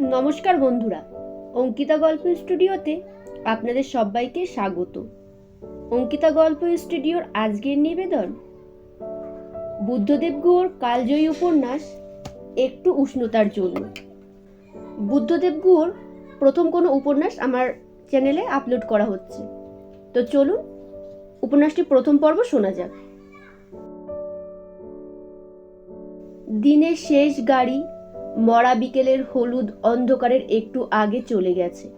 নমস্কার বন্ধুরা, অঙ্কিতা গল্প স্টুডিওতে আপনাদের সবাইকে স্বাগত। অঙ্কিতা গল্প স্টুডিওর আজকের নিবেদন, বুদ্ধদেব গুহর কালজয়ী উপন্যাস, একটু উষ্ণতার জন্য। বুদ্ধদেব গুহর প্রথম কোনো উপন্যাস আমার চ্যানেলে আপলোড করা হচ্ছে। তো চলুন, উপন্যাসটি প্রথম পর্ব শোনা যাক। দিনের শেষ গাড়ি মরা বিকেলের হলুদ অন্ধকারের একটু আগে চলে গেছে।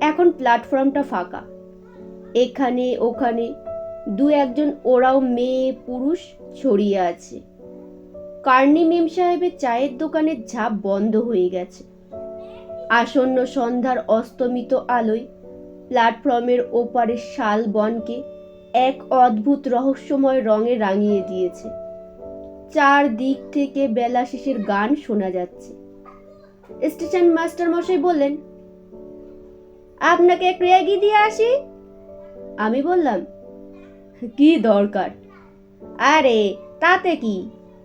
এখন প্ল্যাটফর্মটা ফাঁকা। এখানে, ওখানে দু একজন ওরাও মেয়ে, পুরুষ ছড়িয়ে আছে। কার্নি মেম সাহেবের চায়ের দোকানের ঝাঁপ বন্ধ হয়ে গেছে। আসন্ন সন্ধ্যার অস্তমিত আলোয় প্ল্যাটফর্মের ওপারের শাল বনকে এক অদ্ভুত রহস্যময় রঙে রাঙিয়ে দিয়েছে। চার দিক থেকে বেলা শেষের গান শোনা যাচ্ছে। স্টেশন মাস্টার মশাই বললেন, আপনাকে একটু এগিয়ে দিয়ে আসি? আমি বললাম, কি দরকার? আরে, তাতে কি?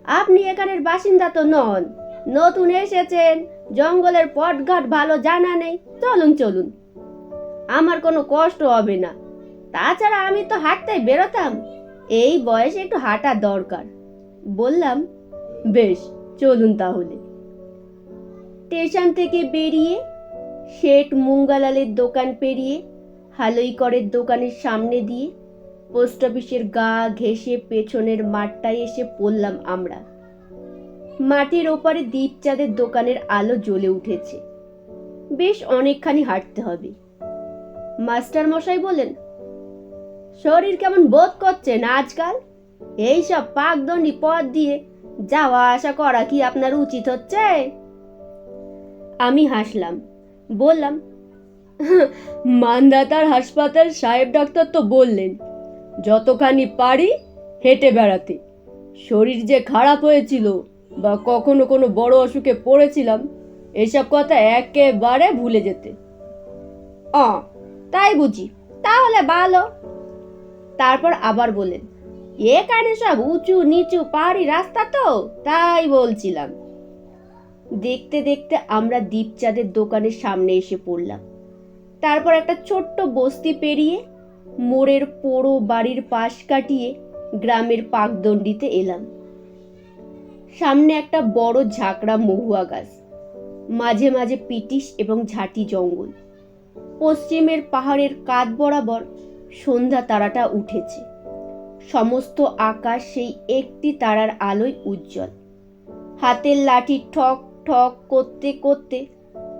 আপনি এখানের বাসিন্দা তো নন, নতুন এসেছেন, জঙ্গলের পটঘাট ভালো জানা নেই, চলুন চলুন। আমার কোনো কষ্ট হবে না। তাছাড়া আমি তো হাঁটতে বেরোতাম, এই বয়সে একটু হাঁটা দরকার। বললাম, বেশ, চলুন তাহলে। স্টেশন থেকে বেরিয়ে শেঠ মুঙ্গালালের দোকান পেরিয়ে হালইকরের দোকানের সামনে দিয়ে পোস্ট অফিসের গা ঘেঁষে পেছনের মাঠটায় এসে পড়লাম আমরা। মাটির ওপারে দীপচাঁদের দোকানের আলো জ্বলে উঠেছে। বেশ অনেকখানি হাঁটতে হবে। মাস্টার মশাই বলেন শরীর কেমন বোধ করছেন আজকাল? এইসব পাকদণ্ডি পথ দিয়ে যাওয়া আসা করা কি আপনার উচিত হচ্ছে? আমি হাসলাম। বললাম, মানদাতার হাসপাতাল সাহেব ডাক্তার তো বললেন, যতখানি পারি হেঁটে বেড়াতে। শরীর যে খারাপ হয়েছিল বা কখনো কোনো বড় অসুখে পড়েছিলাম, এসব কথা একেবারে ভুলে যেতে। তাই বুঝি। তাহলে ভালো। তারপর আবার বলেন এখানে সব উঁচু নিচু পাহাড়ি রাস্তা তো, তাই বলছিলাম। দেখতে দেখতে আমরা দীপচাঁদের দোকানের সামনে এসে পড়লাম। তারপর একটা ছোট্ট বস্তি পেরিয়ে মোড়ের পোড়ো বাড়ির পাশ কাটিয়ে গ্রামের পাকদণ্ডিতে এলাম। সামনে একটা বড় ঝাঁকড়া মহুয়া গাছ, মাঝে মাঝে পিটিশ এবং ঝাঁটি জঙ্গল। পশ্চিমের পাহাড়ের কাত বরাবর সন্ধ্যা তারাটা উঠেছে। সমস্ত আকাশ সেই একটি তারার আলোয় উজ্জ্বল। হাতের লাঠি ঠক ঠক করতে করতে,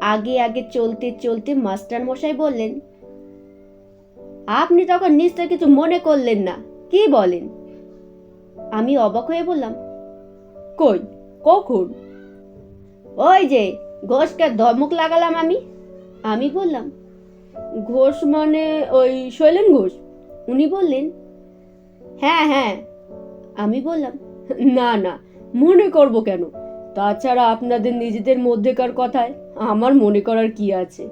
আগে আগে চলতে চলতে মাস্টার মশাই বললেন, আপনি তখন নিশ্চয় কিছু মনে করলেন না, কি বলেন? আমি অবাক হয়ে বললাম, কই, কখন? ওই যে ঘোষকে ধমক লাগালাম আমি। আমি বললাম, ঘোষ মানে ওই শৈলেন ঘোষ? উনি বললেন হ্যাঁ হ্যাঁ আমি বললাম, না না, মনে করব কেন? তাছাড়া আপনাদের নিজেদের মধ্যেকার কথায় আমার মনে করার কি আছে?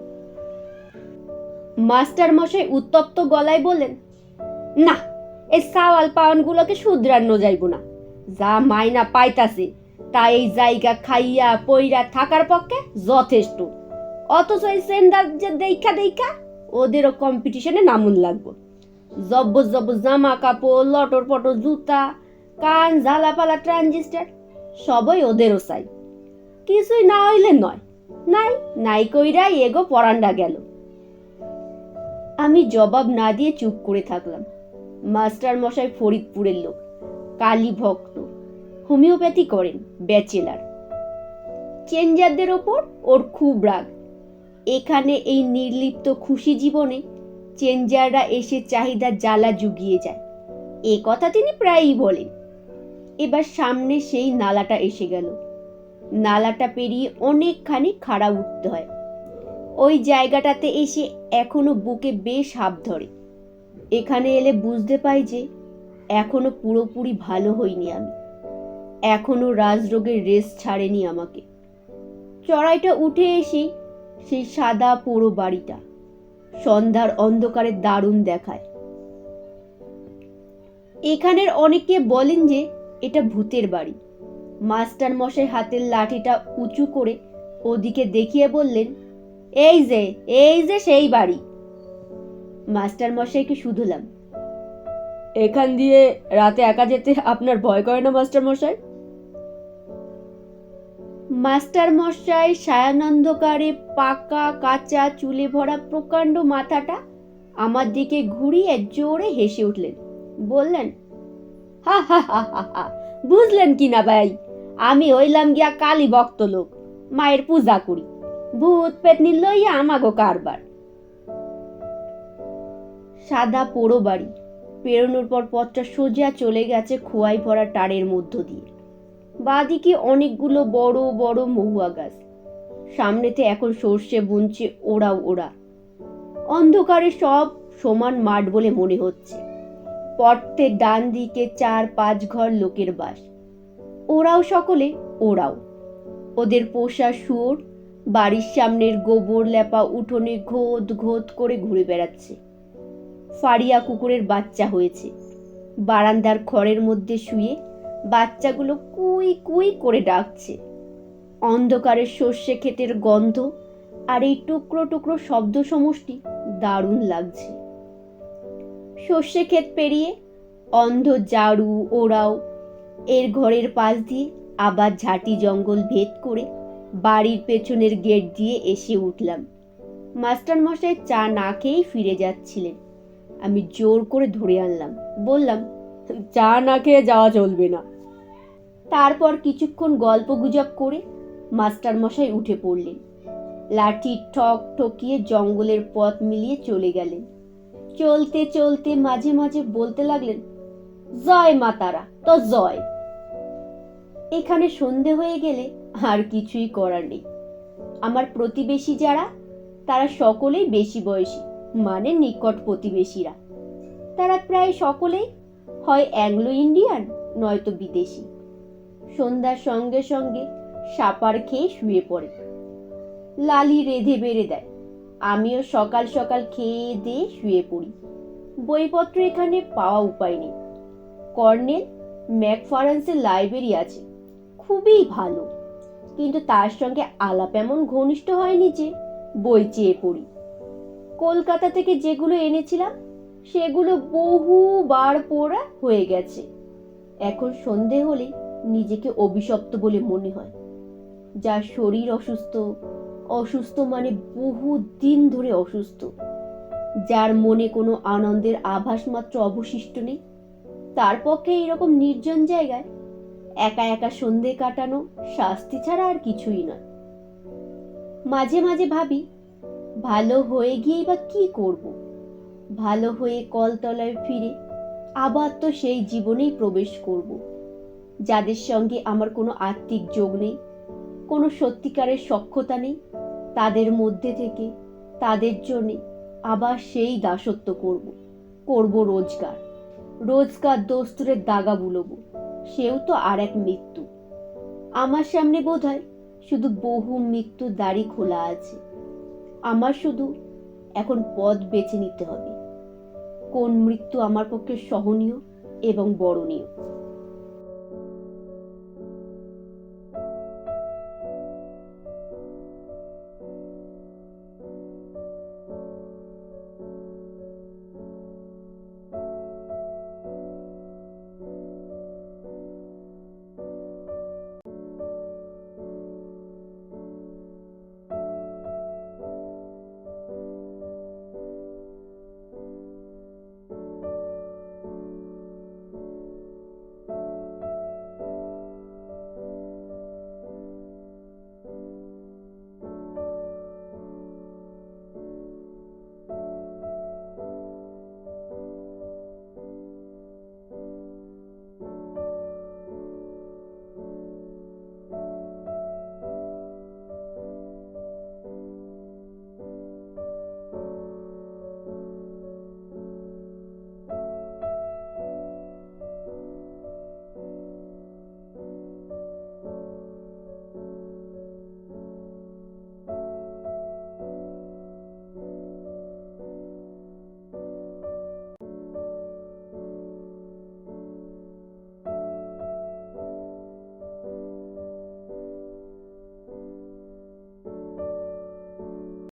মাস্টার মশাই উত্তপ্ত গলায় বললেন, না এই সাওয়াল পাওয়ানগুলোকে শুধরানো যাইব না। যা মাইনা পাইতাছে তা এই জায়গা খাইয়া পইরা থাকার পক্ষে যথেষ্ট। অথচ এই সেন্দার যে দেখা দেখা ওদেরও কম্পিটিশনে নামুন লাগবো। জব্ব জব্ব জামা কাপড়, লটর পটর, জুতা, কান, ঝালাপালা, ট্রানজিস্টার, সবই ওদেরও চাই কিছুই না হইলে নয়। নাই নাই কইরা এগো পরান্ডা গেল। আমি জবাব না দিয়ে চুপ করে থাকলাম। মাস্টার মশাই ফরিদপুরের লোক, কালী ভক্ত, হোমিওপ্যাথি করেন, ব্যাচেলার। চেঞ্জারদের ওপর ওর খুব রাগ। এখানে এই নির্লিপ্ত খুশি জীবনে চেঞ্জাররা এসে চাহিদা জ্বালা জুগিয়ে যায়। এ কথা তিনি প্রায়ই বলেন। এবার সামনে সেই নালাটা এসে গেল। নালাটা পেরিয়ে অনেকখানি খাড়া উঠতে হয়। ওই জায়গাটাতে এসে এখনও বুকে বেশ হাফ ধরে। এখানে এলে বুঝতে পাই যে এখনও পুরোপুরি ভালো হইনি আমি। এখনও রাজরোগের রেস ছাড়েনি আমাকে। চড়াইটা উঠে এসেই সেই সাদা পোড়ো বাড়িটা সন্ধ্যার অন্ধকারে দারুণ দেখায়। এখানের অনেকে বলেন যে এটা ভূতের বাড়ি। মাস্টার মশাই হাতের লাঠিটা উঁচু করে ওদিকে দেখিয়ে বললেন, এই যে এই যে সেই বাড়ি। মাস্টার মশাইকে শুধুলাম, এখান দিয়ে রাতে একা যেতে আপনার ভয় করে না, মাস্টার মশাই? মাস্টার মশাই সায়ানন্দকারে পাকা কাঁচা চুলে ভরা প্রকাণ্ড মাথাটা আমার দিকে ঘুরিয়ে জোরে হেসে উঠলেন। বললেন, হা হা হা হা হা, বুঝলেন কি না ভাই? আমি হইলাম গিয়া কালী ভক্ত লোক, মায়ের পূজা করি, ভূত পেতনি লইয়া আমাগো কারবার। সাদা পোড়ো বাড়ি, পেরোনোর পর পথটা সোজা চলে গেছে খোয়াই ভরা টারের মধ্য দিয়ে। বাদিকে অনেকগুলো বড় বড় মহুয়া গাছ। সামনেতে এখন সর্ষে বুনছে ওড়াও ওড়া অন্ধকারে সব সমান মাঠ বলে মনে হচ্ছে। পথের ডান দিকে চার, পাঁচ ঘর লোকের বাস। ওরাও সকলে ওরাও। ওদের পোষা শুয়োর, বাড়ির সামনের গোবর লেপা উঠোনে ঘোত ঘোত করে ঘুরে বেড়াচ্ছে। ফাড়িয়া কুকুরের বাচ্চা হয়েছে। বারান্দার খড়ের মধ্যে শুয়ে বাচ্চাগুলো কুই কুই করে ডাকছে। অন্ধকারের সর্ষে ক্ষেতের গন্ধ আর এই টুকরো টুকরো শব্দ সমষ্টি দারুণ লাগছে। সর্ষে ক্ষেত পেরিয়ে অন্ধ জাড়ু ওরাও এর ঘরের পাশ দিয়ে আবার ঝাঁটি জঙ্গল ভেদ করে বাড়ির পেছনের গেট দিয়ে এসে উঠলাম। মাস্টার মশাই চা না খেয়েই ফিরে যাচ্ছিলেন। আমি জোর করে ধরে আনলাম। বললাম, চা না খেয়ে যাওয়া চলবে না। তারপর কিছুক্ষণ গল্প গুজব করে মাস্টার মশাই উঠে পড়লেন। লাঠি ঠক ঠকিয়ে জঙ্গলের পথ মিলিয়ে চলে গেলেন। চলতে চলতে মাঝে মাঝে বলতে লাগলেন, জয় মাতারা তো জয়। এখানে সন্ধে হয়ে গেলে আর কিছুই করার নেই। আমার প্রতিবেশী যারা, তারা সকলেই বেশি বয়সী মানে নিকট প্রতিবেশীরা। তারা প্রায় সকলেই হয় অ্যাংলো ইন্ডিয়ান, নয়তো বিদেশি। সন্ধ্যার সঙ্গে সঙ্গে সাপার খেয়ে শুয়ে পড়ে। লালি রেধে বেড়ে দেয়। আমিও সকাল সকাল খেয়ে দিয়ে শুয়ে পড়ি। বইপত্র এখানে পাওয়া উপায় নেই। কর্নেল ম্যাকফারেন্সের লাইব্রেরি আছে। খুবই ভালো। কিন্তু তার সঙ্গে আলাপ এমন ঘনিষ্ঠ হয়নি যে বই চেয়ে পড়ি। কলকাতা থেকে যেগুলো এনেছিলাম, সেগুলো বহুবার পড়া হয়ে গেছে। এখন সন্ধে হলে নিজেকে অভিশপ্ত বলে মনে হয়। যার শরীর অসুস্থ অসুস্থ মানে বহু দিন ধরে অসুস্থ। যার মনে কোনো আনন্দের আভাস মাত্র অবশিষ্ট নেই, তার পক্ষে এরকম নির্জন জায়গায় একা একা সন্ধে কাটানো শাস্তি ছাড়া আর কিছুই নয়। মাঝে মাঝে ভাবি, ভালো হয়ে গিয়েই বা কি করব? ভালো হয়ে কলতলায় ফিরে আবার তো সেই জীবনেই প্রবেশ করব। যাদের সঙ্গে আমার কোনো আত্মিক যোগ নেই, কোনো সত্যিকারের সক্ষতা নেই, তাদের মধ্যে থেকে, তাদের জন্যে আবার সেই দাসত্ব করব করব রোজগার। রোজগার দোস্তুরের দাগা বুলবো, সেও তো আর এক মৃত্যু। আমার সামনে বোধ হয় শুধু বহু মৃত্যু দাড়ি খোলা আছে। আমার শুধু এখন পথ বেছে নিতে হবে। কোন মৃত্যু আমার পক্ষে সহনীয় এবং বরণীয়?